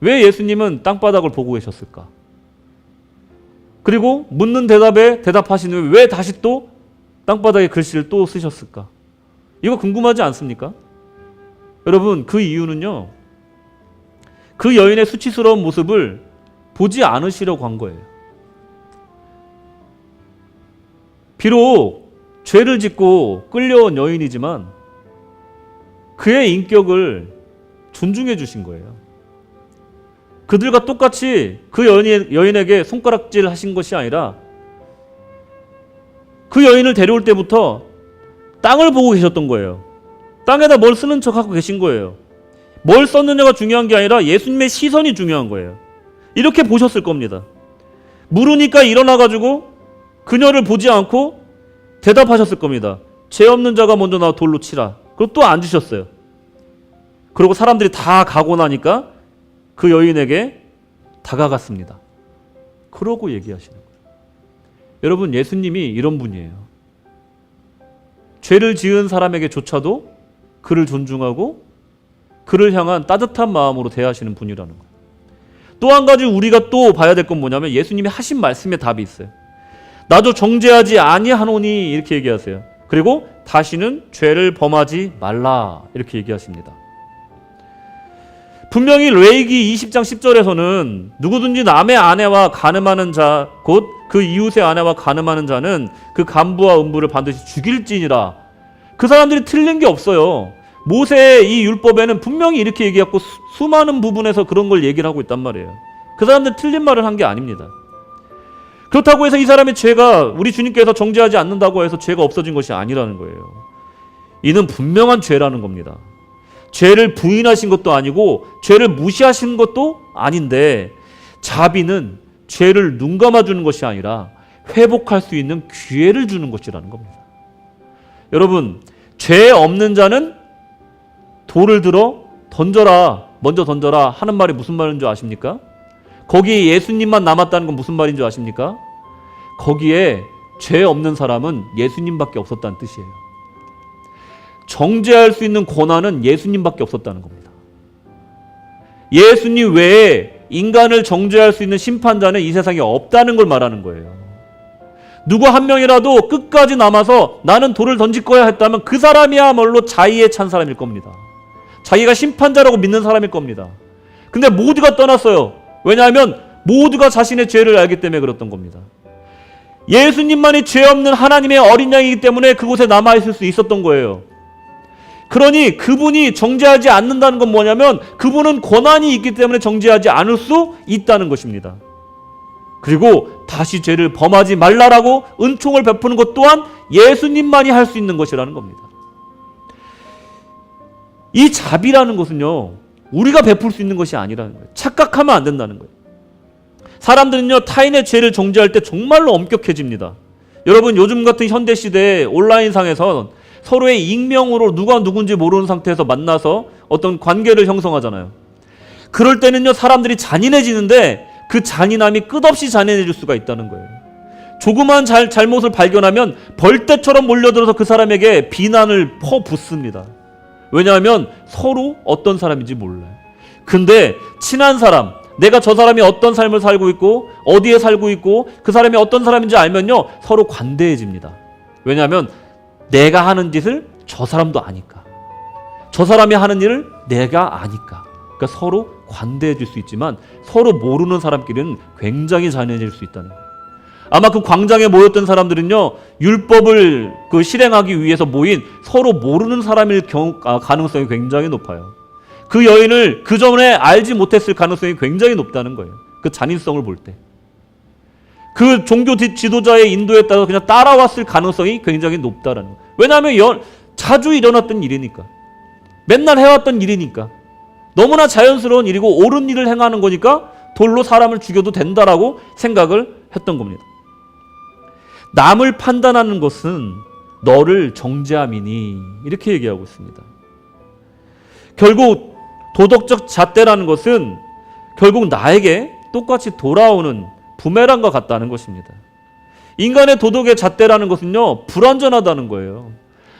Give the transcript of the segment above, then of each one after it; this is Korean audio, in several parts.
왜 예수님은 땅바닥을 보고 계셨을까? 그리고 묻는 대답에 대답하신 후에 왜 다시 또 땅바닥에 글씨를 또 쓰셨을까? 이거 궁금하지 않습니까? 여러분, 그 이유는요. 그 여인의 수치스러운 모습을 보지 않으시려고 한 거예요. 비록 죄를 짓고 끌려온 여인이지만 그의 인격을 존중해 주신 거예요. 그들과 똑같이 그 여인, 여인에게 손가락질 하신 것이 아니라 그 여인을 데려올 때부터 땅을 보고 계셨던 거예요. 땅에다 뭘 쓰는 척 하고 계신 거예요. 뭘 썼느냐가 중요한 게 아니라 예수님의 시선이 중요한 거예요. 이렇게 보셨을 겁니다. 물으니까 일어나가지고 그녀를 보지 않고 대답하셨을 겁니다. 죄 없는 자가 먼저 나 돌로 치라. 그리고 또 앉으셨어요. 그리고 사람들이 다 가고 나니까 그 여인에게 다가갔습니다. 그러고 얘기하시는 거예요. 여러분, 예수님이 이런 분이에요. 죄를 지은 사람에게조차도 그를 존중하고 그를 향한 따뜻한 마음으로 대하시는 분이라는 거예요. 또 한 가지 우리가 또 봐야 될 건 뭐냐면 예수님이 하신 말씀에 답이 있어요. 나도 정죄하지 아니하노니 이렇게 얘기하세요. 그리고 다시는 죄를 범하지 말라 이렇게 얘기하십니다. 분명히 레이기 20장 10절에서는 누구든지 남의 아내와 간음하는 자 곧 그 이웃의 아내와 간음하는 자는 그 간부와 음부를 반드시 죽일지니라. 그 사람들이 틀린 게 없어요. 모세의 이 율법에는 분명히 이렇게 얘기했고 수, 수많은 부분에서 그런 걸 얘기를 하고 있단 말이에요. 그 사람들 틀린 말을 한 게 아닙니다. 그렇다고 해서 이 사람의 죄가 우리 주님께서 정죄하지 않는다고 해서 죄가 없어진 것이 아니라는 거예요. 이는 분명한 죄라는 겁니다. 죄를 부인하신 것도 아니고 죄를 무시하신 것도 아닌데 자비는 죄를 눈 감아 주는 것이 아니라 회복할 수 있는 기회를 주는 것이라는 겁니다. 여러분, 죄 없는 자는 돌을 들어 던져라, 먼저 던져라 하는 말이 무슨 말인 줄 아십니까? 거기에 예수님만 남았다는 건 무슨 말인 줄 아십니까? 거기에 죄 없는 사람은 예수님밖에 없었다는 뜻이에요. 정죄할 수 있는 권한은 예수님밖에 없었다는 겁니다. 예수님 외에 인간을 정죄할 수 있는 심판자는 이 세상에 없다는 걸 말하는 거예요. 누구 한 명이라도 끝까지 남아서 나는 돌을 던질 거야 했다면 그 사람이야말로 자의에 찬 사람일 겁니다. 자기가 심판자라고 믿는 사람일 겁니다. 근데 모두가 떠났어요. 왜냐하면 모두가 자신의 죄를 알기 때문에 그랬던 겁니다. 예수님만이 죄 없는 하나님의 어린 양이기 때문에 그곳에 남아 있을 수 있었던 거예요. 그러니 그분이 정죄하지 않는다는 건 뭐냐면 그분은 권한이 있기 때문에 정죄하지 않을 수 있다는 것입니다. 그리고 다시 죄를 범하지 말라라고 은총을 베푸는 것 또한 예수님만이 할 수 있는 것이라는 겁니다. 이 자비라는 것은요, 우리가 베풀 수 있는 것이 아니라는 거예요. 착각하면 안 된다는 거예요. 사람들은요, 타인의 죄를 정죄할 때 정말로 엄격해집니다. 여러분, 요즘 같은 현대 시대에 온라인상에서 서로의 익명으로 누가 누군지 모르는 상태에서 만나서 어떤 관계를 형성하잖아요. 그럴 때는요, 사람들이 잔인해지는데 그 잔인함이 끝없이 잔인해질 수가 있다는 거예요. 조그만 잘, 잘못을 발견하면 벌떼처럼 몰려들어서 그 사람에게 비난을 퍼붓습니다. 왜냐하면 서로 어떤 사람인지 몰라요. 근데 친한 사람, 내가 저 사람이 어떤 삶을 살고 있고 어디에 살고 있고 그 사람이 어떤 사람인지 알면요 서로 관대해집니다. 왜냐하면 내가 하는 짓을 저 사람도 아니까. 저 사람이 하는 일을 내가 아니까. 그러니까 서로 관대해질 수 있지만 서로 모르는 사람끼리는 굉장히 잔인해질 수 있다는 거예요. 아마 그 광장에 모였던 사람들은요 율법을 그 실행하기 위해서 모인 서로 모르는 사람일 경우 아, 가능성이 굉장히 높아요. 그 여인을 그 전에 알지 못했을 가능성이 굉장히 높다는 거예요. 그 잔인성을 볼 때. 그 종교 지- 지도자의 인도에 따라 그냥 따라왔을 가능성이 굉장히 높다라는 거예요. 왜냐하면 연- 자주 일어났던 일이니까. 맨날 해왔던 일이니까. 너무나 자연스러운 일이고 옳은 일을 행하는 거니까 돌로 사람을 죽여도 된다라고 생각을 했던 겁니다. 남을 판단하는 것은 너를 정죄함이니 이렇게 얘기하고 있습니다. 결국 도덕적 잣대라는 것은 결국 나에게 똑같이 돌아오는 부메랑과 같다는 것입니다. 인간의 도덕의 잣대라는 것은요 불완전하다는 거예요.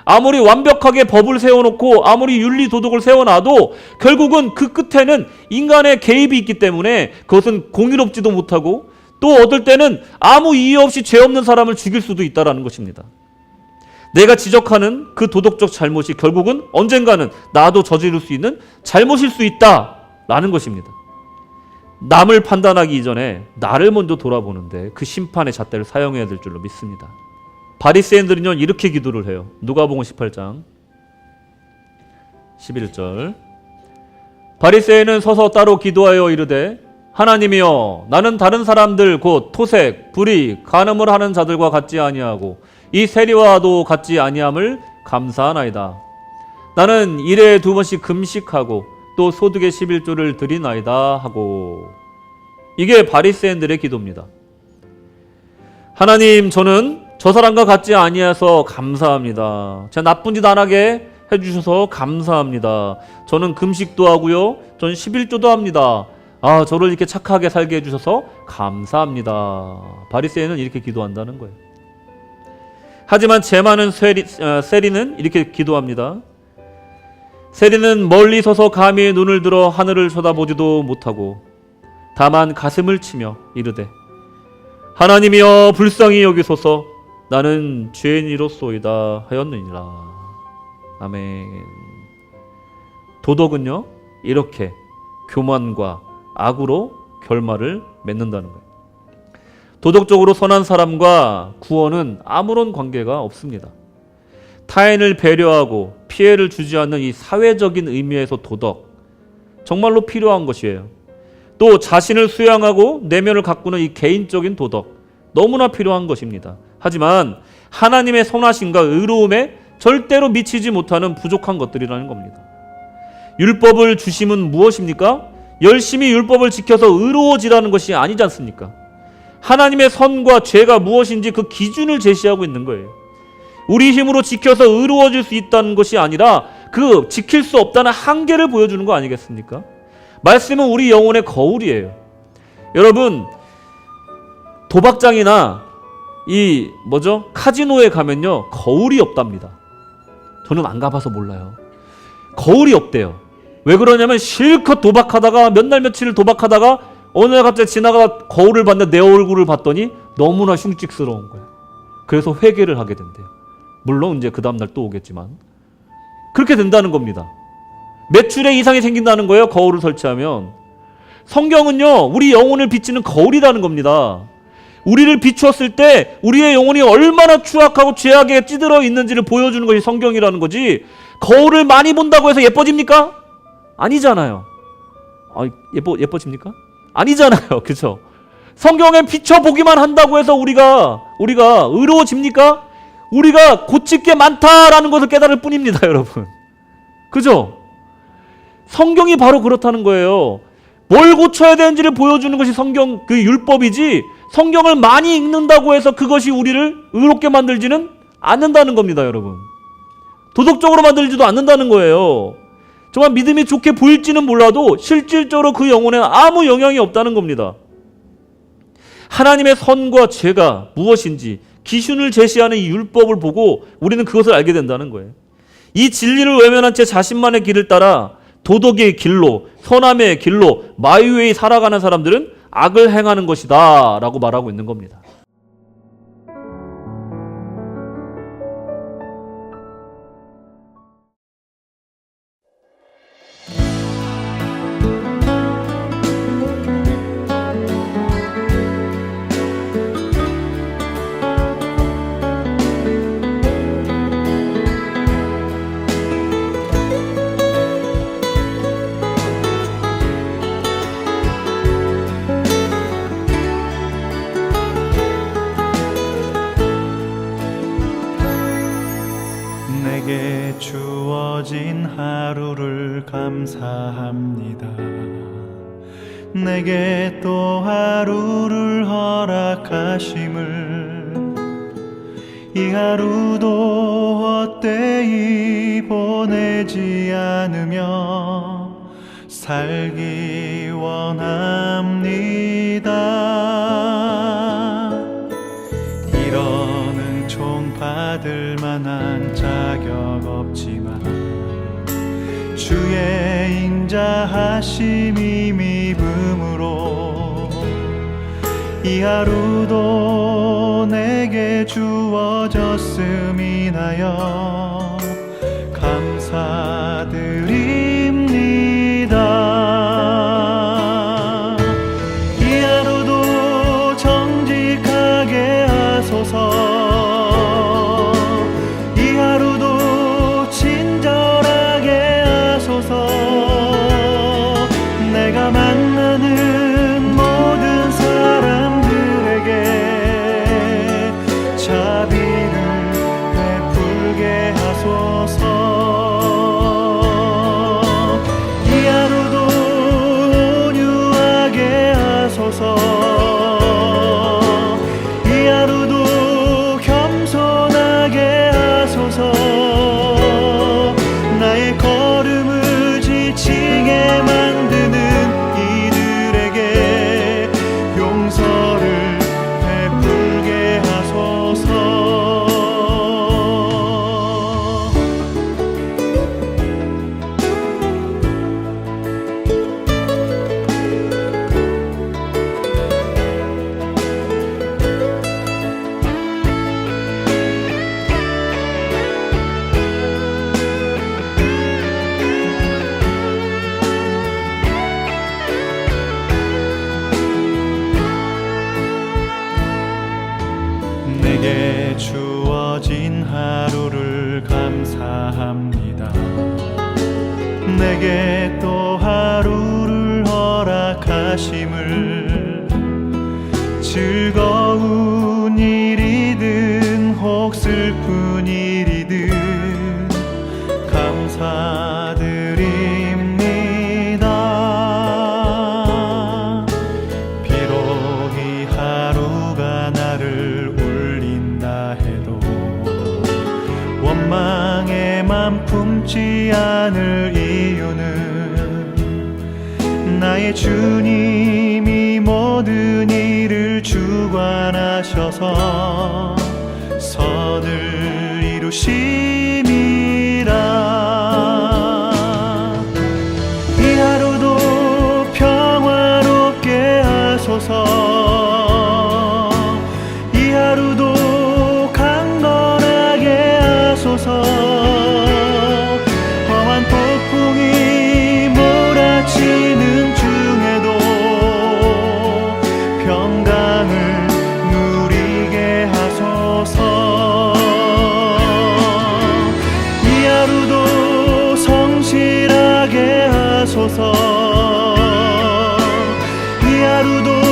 아무리 완벽하게 법을 세워놓고 아무리 윤리 도덕을 세워놔도 결국은 그 끝에는 인간의 개입이 있기 때문에 그것은 공의롭지도 못하고 또 어떨 때는 아무 이유 없이 죄 없는 사람을 죽일 수도 있다라는 것입니다. 내가 지적하는 그 도덕적 잘못이 결국은 언젠가는 나도 저지를 수 있는 잘못일 수 있다라는 것입니다. 남을 판단하기 이전에 나를 먼저 돌아보는데 그 심판의 잣대를 사용해야 될 줄로 믿습니다. 바리새인들은요 이렇게 기도를 해요. 누가복음 18장 11절 바리새인은 서서 따로 기도하여 이르되 하나님이여 나는 다른 사람들 곧 토색, 불의, 간음을 하는 자들과 같지 아니하고 이 세리와도 같지 아니함을 감사하나이다. 나는 일에 두 번씩 금식하고 또 소득의 11조를 드리나이다 하고 이게 바리새인들의 기도입니다. 하나님 저는 저 사람과 같지 아니해서 감사합니다. 제가 나쁜 짓 안 하게 해주셔서 감사합니다. 저는 금식도 하고요. 전 11조도 합니다. 아 저를 이렇게 착하게 살게 해주셔서 감사합니다. 바리새인은 이렇게 기도한다는 거예요. 하지만 제 많은 세리, 어, 세리는 이렇게 기도합니다. 세리는 멀리 서서 감히 눈을 들어 하늘을 쳐다보지도 못하고 다만 가슴을 치며 이르되 하나님이여 불쌍히 여기소서 나는 죄인이로소이다 하였느니라. 아멘. 도덕은요 이렇게 교만과 악으로 결말을 맺는다는 거예요. 도덕적으로 선한 사람과 구원은 아무런 관계가 없습니다. 타인을 배려하고 피해를 주지 않는 이 사회적인 의미에서 도덕 정말로 필요한 것이에요. 또 자신을 수양하고 내면을 가꾸는 이 개인적인 도덕 너무나 필요한 것입니다. 하지만 하나님의 선하심과 의로움에 절대로 미치지 못하는 부족한 것들이라는 겁니다. 율법을 주심은 무엇입니까? 열심히 율법을 지켜서 의로워지라는 것이 아니지 않습니까? 하나님의 선과 죄가 무엇인지 그 기준을 제시하고 있는 거예요. 우리 힘으로 지켜서 의로워질 수 있다는 것이 아니라 그 지킬 수 없다는 한계를 보여주는 거 아니겠습니까? 말씀은 우리 영혼의 거울이에요. 여러분 도박장이나 이 뭐죠 카지노에 가면요 거울이 없답니다. 저는 안 가봐서 몰라요. 거울이 없대요. 왜 그러냐면 실컷 도박하다가 몇 날 며칠을 도박하다가 어느 날 갑자기 지나가 거울을 봤는데 내 얼굴을 봤더니 너무나 흉측스러운 거예요. 그래서 회개를 하게 된대요. 물론 이제 그 다음날 또 오겠지만 그렇게 된다는 겁니다. 매출에 이상이 생긴다는 거예요. 거울을 설치하면 성경은요 우리 영혼을 비치는 거울이라는 겁니다. 우리를 비추었을 때 우리의 영혼이 얼마나 추악하고 죄악에 찌들어 있는지를 보여주는 것이 성경이라는 거지. 거울을 많이 본다고 해서 예뻐집니까? 아니잖아요. 아, 예뻐 예뻐집니까? 아니잖아요. 그죠? 성경에 비춰 보기만 한다고 해서 우리가 우리가 의로워집니까? 우리가 고칠 게 많다라는 것을 깨달을 뿐입니다, 여러분. 그죠? 성경이 바로 그렇다는 거예요. 뭘 고쳐야 되는지를 보여주는 것이 성경 그 율법이지 성경을 많이 읽는다고 해서 그것이 우리를 의롭게 만들지는 않는다는 겁니다, 여러분. 도덕적으로 만들지도 않는다는 거예요. 정말 믿음이 좋게 보일지는 몰라도 실질적으로 그 영혼에 아무 영향이 없다는 겁니다. 하나님의 선과 죄가 무엇인지 기준을 제시하는 이 율법을 보고 우리는 그것을 알게 된다는 거예요. 이 진리를 외면한 채 자신만의 길을 따라 도덕의 길로 선함의 길로 마이웨이 살아가는 사람들은 악을 행하는 것이다 라고 말하고 있는 겁니다. 하루를 감사합니다. 내게 또 하루를 허락하심을 이 하루도 헛되이 보내지 않으며 살기 원합니다. 이런 은총 받을 만한 자격 하심이 믿음으로 이 하루도 내게 주어졌음이 나여 감사드립니다. 이 하루도 정직하게 하소서 하소 감사합니다. 내게 또 하루를 허락하심을 즐거운 일이든 혹 슬픈 맘 품지 않을 이유는 나의 주님이 모든 일을 주관하셔서 선을 이루심이라. 이 하루도 평화롭게 하소서 주옵소서. 이 하루도